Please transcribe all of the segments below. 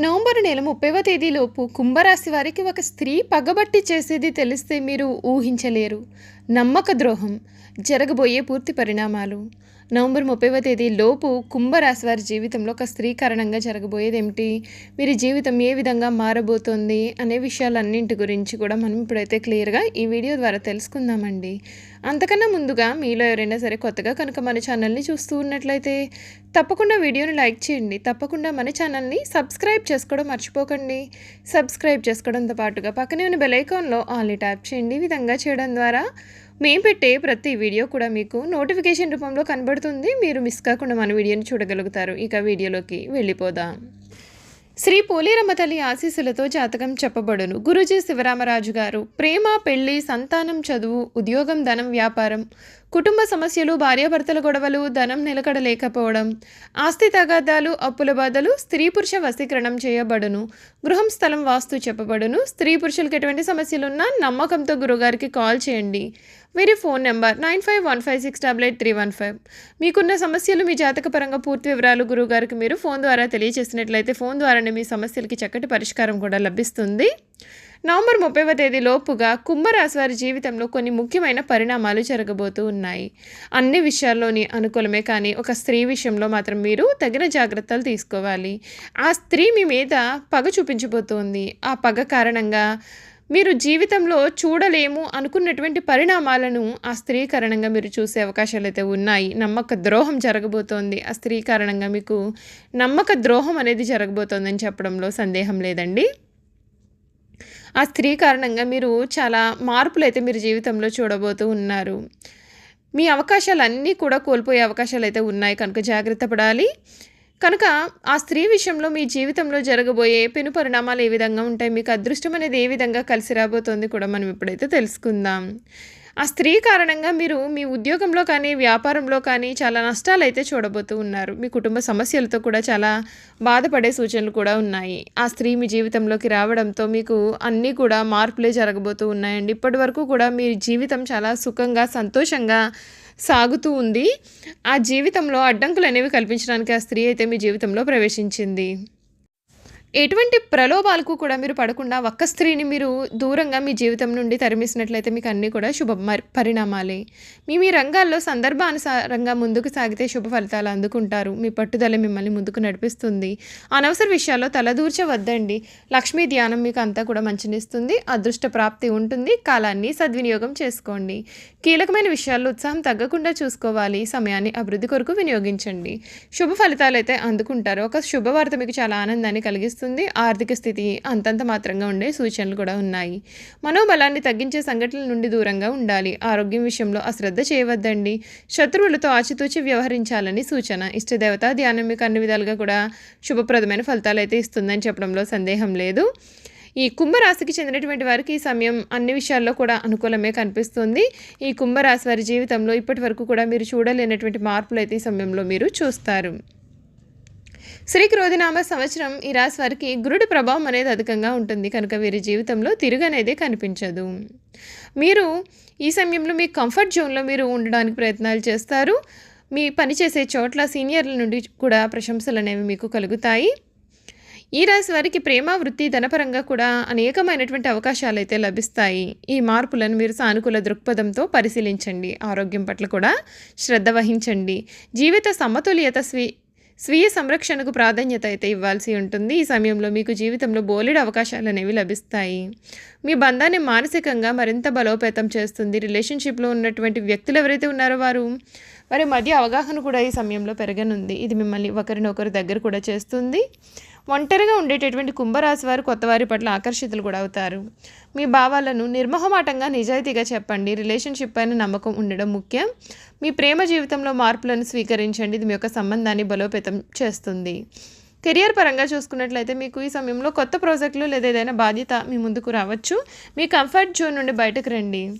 November నెల ముప్పైవ తేదీలోపు కుంభరాశి వారికి ఒక స్త్రీ పగబట్టి చేసేది తెలిస్తే మీరు ఊహించలేరు. నమ్మక ద్రోహం. జరగబోయే పూర్తి పరిణామాలు. నవంబర్ ముప్పైవ తేదీ లోపు కుంభరాశి వారి జీవితంలో ఒక స్త్రీ కారణంగా జరగబోయేది ఏమిటి? వీరి జీవితం ఏ విధంగా మారబోతోంది? అనే విషయాలన్నింటి గురించి కూడా మనం ఇప్పుడైతే క్లియర్గా ఈ వీడియో ద్వారా తెలుసుకుందామండి. అంతకన్నా ముందుగా మీలో ఎవరైనా సరే కొత్తగా కనుక మన ఛానల్ని చూస్తూ ఉన్నట్లయితే తప్పకుండా వీడియోని లైక్ చేయండి. తప్పకుండా మన ఛానల్ని సబ్స్క్రైబ్ చేసుకోవడం మర్చిపోకండి. సబ్స్క్రైబ్ చేసుకోవడంతో పాటుగా పక్కనే ఉన్న బెల్ ఐకాన్లో ఆల్ని ట్యాప్ చేయండి. ఈ విధంగా చేయడం ద్వారా మేము పెట్టే ప్రతి వీడియో కూడా మీకు నోటిఫికేషన్ రూపంలో కనబడుతుంది. మీరు మిస్ కాకుండా మన వీడియోని చూడగలుగుతారు. ఇక వీడియోలోకి వెళ్ళిపోదాం. శ్రీ పోలేరమ్మ తల్లి ఆశీస్సులతో జాతకం చెప్పబడును. గురుజీ శివరామరాజు గారు ప్రేమ పెళ్ళి సంతానం చదువు ఉద్యోగం ధనం వ్యాపారం కుటుంబ సమస్యలు భార్యాభర్తల గొడవలు ధనం నిలకడలేకపోవడం ఆస్తి తగాదాలు అప్పుల బాధలు స్త్రీ పురుష వశీకరణం చేయబడును. గృహం స్థలం వాస్తు చెప్పబడును. స్త్రీ పురుషులకు ఎటువంటి సమస్యలున్నా నమ్మకంతో గురుగారికి కాల్ చేయండి. వీరి phone number nine five one five six double eight three one five. మీకున్న సమస్యలు మీ జాతకపరంగా పూర్తి వివరాలు గురువుగారికి మీరు ఫోన్ ద్వారా తెలియజేసినట్లయితే ఫోన్ ద్వారానే మీ సమస్యలకి చక్కటి పరిష్కారం కూడా లభిస్తుంది. నవంబర్ ముప్పైవ తేదీ లోపుగా కుంభరాశి వారి జీవితంలో కొన్ని ముఖ్యమైన పరిణామాలు జరగబోతూ ఉన్నాయి. అన్ని విషయాల్లోని అనుకూలమే కానీ ఒక స్త్రీ విషయంలో మాత్రం మీరు తగిన జాగ్రత్తలు తీసుకోవాలి. ఆ స్త్రీ మీ మీద పగ చూపించబోతోంది. ఆ పగ కారణంగా మీరు జీవితంలో చూడలేము అనుకున్నటువంటి పరిణామాలను ఆ స్త్రీ కారణంగా మీరు చూసే అవకాశాలు అయితే ఉన్నాయి. నమ్మక ద్రోహం జరగబోతోంది. ఆ స్త్రీ కారణంగా మీకు నమ్మక ద్రోహం అనేది జరగబోతోందని చెప్పడంలో సందేహం లేదండి. ఆ స్త్రీ కారణంగా మీరు చాలా మార్పులు అయితే మీరు జీవితంలో చూడబోతూ ఉన్నారు. మీ అవకాశాలన్నీ కూడా కోల్పోయే అవకాశాలు అయితే ఉన్నాయి. కనుక జాగ్రత్త పడాలి. కనుక ఆ స్త్రీ విషయంలో మీ జీవితంలో జరగబోయే పెను పరిణామాలు ఏ విధంగా ఉంటాయి? మీకు అదృష్టం అనేది ఏ విధంగా కలిసి రాబోతోంది కూడా మనం ఇప్పుడైతే తెలుసుకుందాం. ఆ స్త్రీ కారణంగా మీరు మీ ఉద్యోగంలో కానీ వ్యాపారంలో కానీ చాలా నష్టాలు అయితే చూడబోతూ ఉన్నారు. మీ కుటుంబ సమస్యలతో కూడా చాలా బాధపడే సూచనలు కూడా ఉన్నాయి. ఆ స్త్రీ మీ జీవితంలోకి రావడంతో మీకు అన్నీ కూడా మార్పులే జరగబోతూ ఉన్నాయండి. ఇప్పటి వరకు కూడా మీ జీవితం చాలా సుఖంగా సంతోషంగా సాగుతూ ఉంది. ఆ జీవితంలో అడ్డంకులు అనేవి కల్పించడానికి ఆ స్త్రీ అయితే మీ జీవితంలో ప్రవేశించింది. ఎటువంటి ప్రలోభాలకు కూడా మీరు పడకుండా ఒక్క స్త్రీని మీరు దూరంగా మీ జీవితం నుండి తరిమేసినట్లయితే మీకు అన్నీ కూడా శుభ పరిణామాలే. మీ మీ రంగాల్లో సందర్భానుసారంగా ముందుకు సాగితే శుభ ఫలితాలు అందుకుంటారు. మీ పట్టుదల మిమ్మల్ని ముందుకు నడిపిస్తుంది. అనవసర విషయాల్లో తలదూర్చవద్దండి లక్ష్మీ ధ్యానం మీకు అంతా కూడా మంచినిస్తుంది. అదృష్ట ప్రాప్తి ఉంటుంది. కాలాన్ని సద్వినియోగం చేసుకోండి. కీలకమైన విషయాల్లో ఉత్సాహం తగ్గకుండా చూసుకోవాలి. సమయాన్ని అభివృద్ధి కొరకు వినియోగించండి. శుభ ఫలితాలు అయితే అందుకుంటారు. ఒక శుభవార్త మీకు చాలా ఆనందాన్ని కలిగిస్తుంది. ఆర్థిక స్థితి అంతంత మాత్రంగా ఉండే సూచనలు కూడా ఉన్నాయి. మనోబలాన్ని తగ్గించే సంఘటనల నుండి దూరంగా ఉండాలి. ఆరోగ్యం విషయంలో అశ్రద్ధ చేయవద్దండి. శత్రువులతో ఆచితూచి వ్యవహరించాలని సూచన. ఇష్టదేవత ధ్యానం మీకు అన్ని విధాలుగా కూడా శుభప్రదమైన ఫలితాలు అయితే ఇస్తుందని చెప్పడంలో సందేహం లేదు. ఈ కుంభరాశికి చెందినటువంటి వారికి ఈ సమయం అన్ని విషయాల్లో కూడా అనుకూలమే కనిపిస్తుంది. ఈ కుంభరాశి వారి జీవితంలో ఇప్పటి వరకు కూడా మీరు చూడలేనటువంటి మార్పులు అయితే ఈ సమయంలో మీరు చూస్తారు. శ్రీ క్రోధినామ సంవత్సరం ఈ రాశి వారికి గురుడి ప్రభావం అనేది అధికంగా ఉంటుంది. కనుక వీరి జీవితంలో తిరుగనేదే కనిపించదు. మీరు ఈ సమయంలో మీ కంఫర్ట్ జోన్లో మీరు ఉండడానికి ప్రయత్నాలు చేస్తారు. మీ పనిచేసే చోట్ల సీనియర్ల నుండి కూడా ప్రశంసలు అనేవి మీకు కలుగుతాయి. ఈ రాశి వారికి ప్రేమ వృత్తి ధనపరంగా కూడా అనేకమైనటువంటి అవకాశాలు అయితే లభిస్తాయి. ఈ మార్పులను మీరు సానుకూల దృక్పథంతో పరిశీలించండి. ఆరోగ్యం పట్ల కూడా శ్రద్ధ వహించండి. జీవిత సమతుల్యత స్వీ స్వీయ సంరక్షణకు ప్రాధాన్యత అయితే ఇవ్వాల్సి ఉంటుంది. ఈ సమయంలో మీకు జీవితంలో బోలెడు అవకాశాలు అనేవి లభిస్తాయి. మీ బంధాన్ని మానసికంగా మరింత బలోపేతం చేస్తుంది. రిలేషన్షిప్లో ఉన్నటువంటి వ్యక్తులు ఎవరైతే ఉన్నారో వారు వారి మధ్య అవగాహన కూడా ఈ సమయంలో పెరగనుంది. ఇది మిమ్మల్ని ఒకరినొకరు దగ్గర కూడా చేస్తుంది. ఒంటరిగా ఉండేటటువంటి కుంభరాశి వారు కొత్త వారి పట్ల ఆకర్షితులు కూడా అవుతారు. మీ భావాలను నిర్మహమాటంగా నిజాయితీగా చెప్పండి. రిలేషన్షిప్ పైన నమ్మకం ఉండడం ముఖ్యం. మీ ప్రేమ జీవితంలో మార్పులను స్వీకరించండి. ఇది మీ యొక్క సంబంధాన్ని బలోపేతం చేస్తుంది. కెరియర్ పరంగా చూసుకున్నట్లయితే మీకు ఈ సమయంలో కొత్త ప్రాజెక్టులు లేదా ఏదైనా బాధ్యత మీ ముందుకు రావచ్చు. మీ కంఫర్ట్ జోన్ నుండి బయటకు రండి.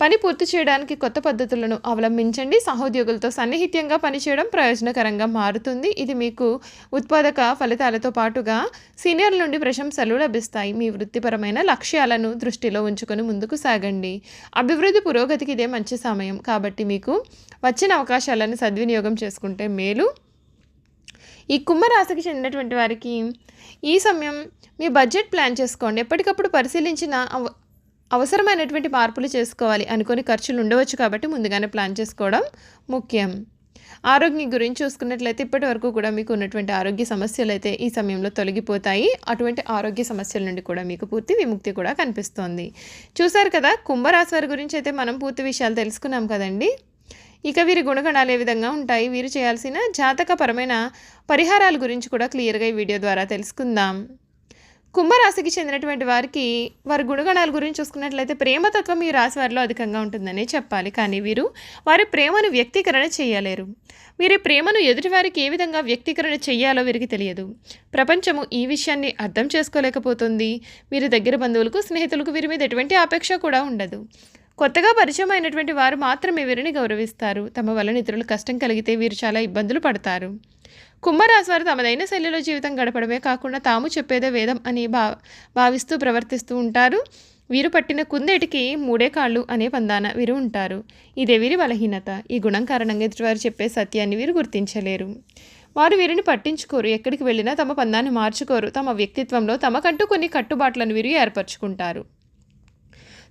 పని పూర్తి చేయడానికి కొత్త పద్ధతులను అవలంబించండి. సహోద్యోగులతో సన్నిహిత్యంగా పనిచేయడం ప్రయోజనకరంగా మారుతుంది. ఇది మీకు ఉత్పాదక ఫలితాలతో పాటుగా సీనియర్ల నుండి ప్రశంసలు లభిస్తాయి. మీ వృత్తిపరమైన లక్ష్యాలను దృష్టిలో ఉంచుకొని ముందుకు సాగండి. అభివృద్ధి పురోగతికి ఇదే మంచి సమయం. కాబట్టి మీకు వచ్చిన అవకాశాలను సద్వినియోగం చేసుకుంటే మేలు. ఈ కుంభరాశికి చెందినటువంటి వారికి ఈ సమయం మీ బడ్జెట్ ప్లాన్ చేసుకోండి. ఎప్పటికప్పుడు పరిశీలించిన అవసరమైనటువంటి మార్పులు చేసుకోవాలి అనుకుని ఖర్చులు ఉండవచ్చు కాబట్టి ముందుగానే ప్లాన్ చేసుకోవడం ముఖ్యం. ఆరోగ్యం గురించి చూసుకున్నట్లయితే ఇప్పటి వరకు కూడా మీకు ఉన్నటువంటి ఆరోగ్య సమస్యలు అయితే ఈ సమయంలో తొలగిపోతాయి. అటువంటి ఆరోగ్య సమస్యల నుండి కూడా మీకు పూర్తి విముక్తి కూడా కనిపిస్తోంది. చూసారు కదా కుంభరాశి వారి గురించి అయితే మనం పూర్తి విషయాలు తెలుసుకున్నాం కదండి. ఇక వీరి గుణగణాలు ఏ విధంగా ఉంటాయి? వీరు చేయాల్సిన జాతకపరమైన పరిహారాల గురించి కూడా క్లియర్గా ఈ వీడియో ద్వారా తెలుసుకుందాం. కుంభరాశికి చెందినటువంటి వారికి వారి గుణగణాల గురించి చూసుకున్నట్లయితే ప్రేమతత్వం ఈ రాశి వారిలో అధికంగా ఉంటుందని చెప్పాలి. కానీ వీరు వారి ప్రేమను వ్యక్తీకరణ చేయలేరు. వీరి ప్రేమను ఎదుటివారికి ఏ విధంగా వ్యక్తీకరణ చేయాలో వీరికి తెలియదు. ప్రపంచము ఈ విషయాన్ని అర్థం చేసుకోలేకపోతుంది. వీరి దగ్గర బంధువులకు స్నేహితులకు వీరి మీద ఎటువంటి ఆపేక్ష కూడా ఉండదు. కొత్తగా పరిచయం అయినటువంటి వారు మాత్రమే వీరిని గౌరవిస్తారు. తమ వలన ఇతరులు కష్టం కలిగితే వీరు చాలా ఇబ్బందులు పడతారు. కుంభరాశి వారు తమదైన శైలిలో జీవితం గడపడమే కాకుండా తాము చెప్పేదే వేదం అని భా భావిస్తూ ప్రవర్తిస్తూ ఉంటారు. వీరు పట్టిన కుందేటికి మూడే కాళ్ళు అనే పందాన వీరు ఉంటారు. ఇదే వీరి బలహీనత. ఈ గుణం కారణంగా ఎదుటివారు చెప్పే సత్యాన్ని వీరు గుర్తించలేరు. వారు వీరిని పట్టించుకోరు. ఎక్కడికి వెళ్ళినా తమ పందాన్ని మార్చుకోరు. తమ వ్యక్తిత్వంలో తమకంటూ కొన్ని కట్టుబాట్లను వీరు ఏర్పరచుకుంటారు.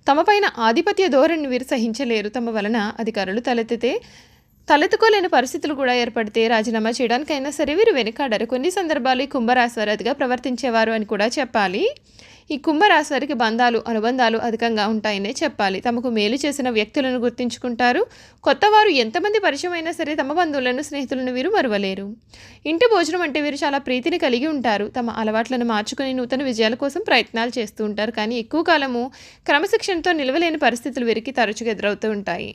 తమపైన ఆధిపత్య ధోరణిని వీరు సహించలేరు. తమ వలన అధికారులు తలెత్తితే తలెత్తుకోలేని పరిస్థితులు కూడా ఏర్పడితే రాజీనామా చేయడానికైనా సరే వీరు వెనుకాడారు. కొన్ని సందర్భాలు ఈ కుంభరాశివారిగా ప్రవర్తించేవారు అని కూడా చెప్పాలి. ఈ కుంభరాశి వారికి బంధాలు అనుబంధాలు అధికంగా ఉంటాయనే చెప్పాలి. తమకు మేలు చేసిన వ్యక్తులను గుర్తించుకుంటారు. కొత్తవారు ఎంతమంది పరిచయం అయినా సరే తమ బంధువులను స్నేహితులను వీరు మరువలేరు. ఇంటి భోజనం అంటే వీరు చాలా ప్రీతిని కలిగి ఉంటారు. తమ అలవాట్లను మార్చుకుని నూతన విజయాల కోసం ప్రయత్నాలు చేస్తూ ఉంటారు. కానీ ఎక్కువ కాలము క్రమశిక్షణతో నిలవలేని పరిస్థితులు వీరికి తరచుగా ఎదురవుతూ ఉంటాయి.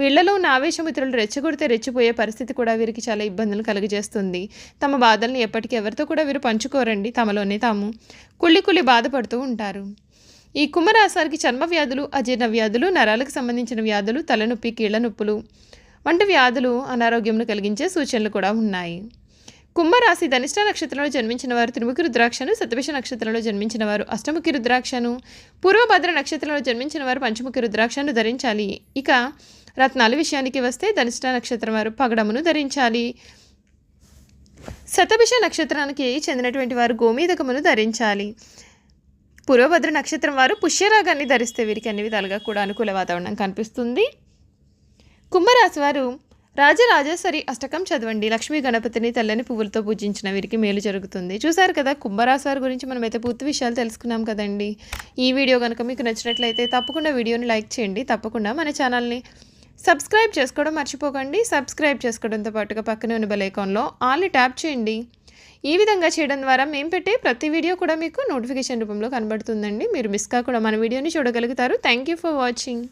వీళ్ళలో ఉన్న ఆవేశమిత్రులు ఇతరులు రెచ్చగొడితే రెచ్చిపోయే పరిస్థితి కూడా వీరికి చాలా ఇబ్బందులు కలుగజేస్తుంది. తమ బాధల్ని ఎప్పటికీ ఎవరితో కూడా వీరు పంచుకోరండి. తమలోనే తాము కుళ్ళి కుళ్ళి బాధపడుతూ ఉంటారు. ఈ కుంభరాశారికి చర్మ వ్యాధులు అజీర్ణ వ్యాధులు నరాలకు సంబంధించిన వ్యాధులు తలనొప్పి కీళ్ళ నొప్పులు వంటి వ్యాధులు అనారోగ్యంను కలిగించే సూచనలు కూడా ఉన్నాయి. కుంభరాశి ధనిష్ట నక్షత్రంలో జన్మించిన వారు త్రిముఖి రుద్రాక్షను సతవిష నక్షత్రంలో జన్మించిన వారు అష్టముఖి రుద్రాక్షను పూర్వభద్ర నక్షత్రంలో జన్మించిన వారు పంచముఖి రుద్రాక్షను ధరించాలి. ఇక రత్నాల విషయానికి వస్తే ధనిష్ట నక్షత్రం వారు పగడమును ధరించాలి. శతభిష నక్షత్రానికి చెందినటువంటి వారు గోమీదకమును ధరించాలి. పూర్వభద్ర నక్షత్రం వారు పుష్యరాగాన్ని ధరిస్తే వీరికి అన్ని విధాలుగా కూడా అనుకూల వాతావరణం కనిపిస్తుంది. కుంభరాశి వారు రాజరాజేశ్వరి అష్టకం చదవండి. లక్ష్మీ గణపతిని తెల్లని పువ్వులతో పూజించిన వీరికి మేలు జరుగుతుంది. చూసారు కదా కుంభరాశి వారి గురించి మనమైతే పూర్తి విషయాలు తెలుసుకున్నాం కదండి. ఈ వీడియో కనుక మీకు నచ్చినట్లయితే తప్పకుండా వీడియోని లైక్ చేయండి. తప్పకుండా మన ఛానల్ని సబ్స్క్రైబ్ చేసుకోవడం మర్చిపోకండి. సబ్స్క్రైబ్ చేసుకోవడంతో పాటుగా పక్కనే ఉన్న బెల్ ఐకాన్లో ఆల్ని ట్యాప్ చేయండి. ఈ విధంగా చేయడం ద్వారా మేము పెట్టే ప్రతి వీడియో కూడా మీకు నోటిఫికేషన్ రూపంలో కనబడుతుందండి. మీరు మిస్ కాకుండా మన వీడియోని చూడగలుగుతారు. Thank you for watching.